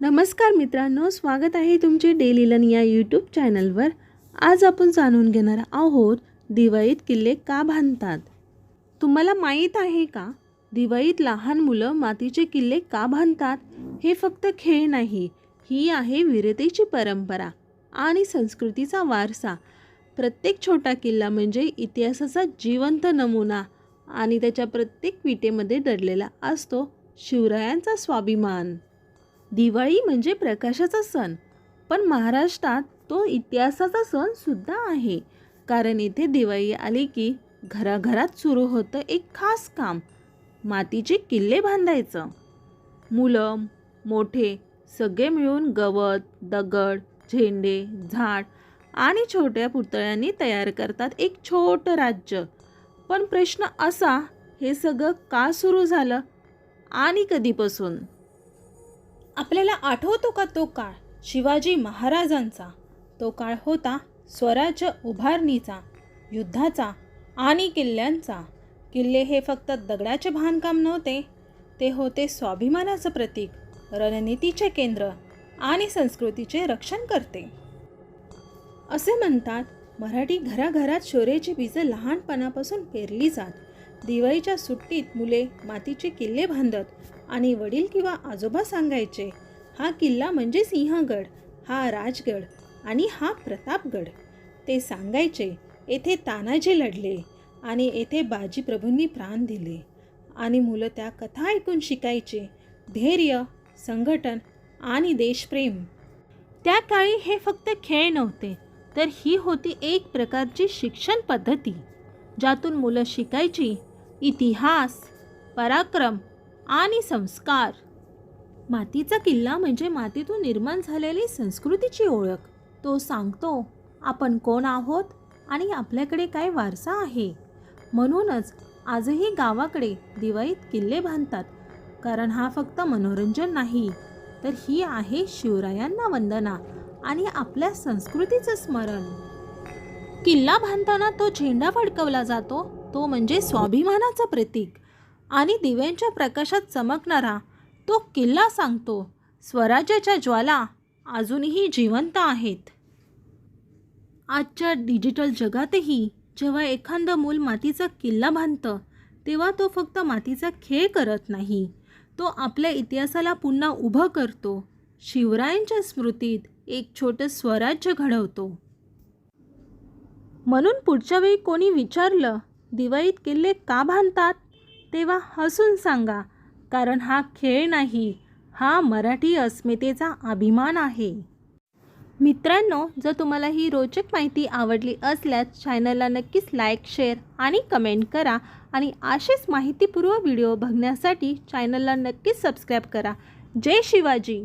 नमस्कार मित्रांनो स्वागत आहे तुमचे डेली लन या यूट्यूब चॅनलवर. आज आपण जाणून घेणार आहोत दिवाळीत किल्ले का बांधतात? तुम्हाला माहीत आहे का? दिवाळीत लहान मुलं मातीचे किल्ले का बांधतात? हे फक्त खेळ नाही ही आहे वीरतेची परंपरा आणि संस्कृतीचा वारसा. प्रत्येक छोटा किल्ला म्हणजे इतिहासाचा जिवंत नमुना आणि त्याच्या प्रत्येक विटेमध्ये दडलेला असतो शिवरायांचा स्वाभिमान. दिवाळी म्हणजे प्रकाशाचा सण. पण महाराष्ट्रात तो इतिहासाचा सण सुद्धा आहे. कारण इथे दिवाळी आली की घराघरात सुरू होतं एक खास काम मातीचे किल्ले बांधायचं. मुलं मोठे सगळे मिळून गवत दगड झेंडे झाड आणि छोट्या पुतळ्यांनी तयार करतात एक छोटं राज्य. पण प्रश्न असा हे सगळं का सुरू झालं? आणि कधीपासून? आपल्याला आठवतो का तो काळ? शिवाजी महाराजांचा. तो काळ होता स्वराज्य उभारणीचा युद्धाचा आणि किल्ल्यांचा. किल्ले हे फक्त दगडाचे बांधकाम नव्हते ते होते स्वाभिमानाचं प्रतीक रणनीतीचे केंद्र आणि संस्कृतीचे रक्षण करते. असे म्हणतात मराठी घराघरात शोरेची बीजं लहानपणापासून पेरली जात. दिवाळीच्या सुट्टीत मुले मातीचे किल्ले बांधत आणि वडील किंवा आजोबा सांगायचे हा किल्ला म्हणजे सिंहगड हा राजगड आणि हा प्रतापगड. ते सांगायचे येथे तानाजी लढले आणि येथे बाजीप्रभूंनी प्राण दिले. आणि मुलं त्या कथा ऐकून शिकायचे धैर्य संघटन आणि देशप्रेम. त्या काळी हे फक्त खेळ नव्हते तर ही होती एक प्रकारची शिक्षण पद्धती ज्यातून मुलं शिकायची इतिहास पराक्रम आणि संस्कार. मातीचा किल्ला म्हणजे मातीतून निर्माण झालेली संस्कृतीची ओळख. तो सांगतो आपण कोण आहोत आणि आपल्याकडे काय वारसा आहे म्हणूनच आजही गावाकडे दिवाळीत किल्ले बांधतात. कारण हा फक्त मनोरंजन नाही तर ही आहे शिवरायांना वंदना आणि आपल्या संस्कृतीचं स्मरण. किल्ला बांधताना तो झेंडा फडकवला जातो तो म्हणजे स्वाभिमानाचं प्रतीक. आणि दिव्यांच्या प्रकाशात चमकणारा तो किल्ला सांगतो स्वराज्याच्या ज्वाला अजूनही जिवंत आहेत. आजच्या डिजिटल जगातही जेव्हा एखादं मूल मातीचा किल्ला बांधतं तेव्हा तो फक्त मातीचा खेळ करत नाही. तो आपल्या इतिहासाला पुन्हा उभं करतो. शिवरायांच्या स्मृतीत एक छोटं स्वराज्य घडवतो. म्हणून पुढच्या वेळी कोणी विचारलं दिवाळीत किल्ले का बांधतात? तेव्हा हसून सांगा कारण हा खेळ नाही हा मराठी अस्मितेचा अभिमान आहे. मित्रांनो जर तुम्हाला ही रोचक माहिती आवडली असल्यास चॅनलला नक्कीच लाईक शेअर आणि कमेंट करा आणि असेच माहितीपूर्व व्हिडिओ बघण्यासाठी चॅनलला नक्कीच सबस्क्राईब करा. जय शिवाजी!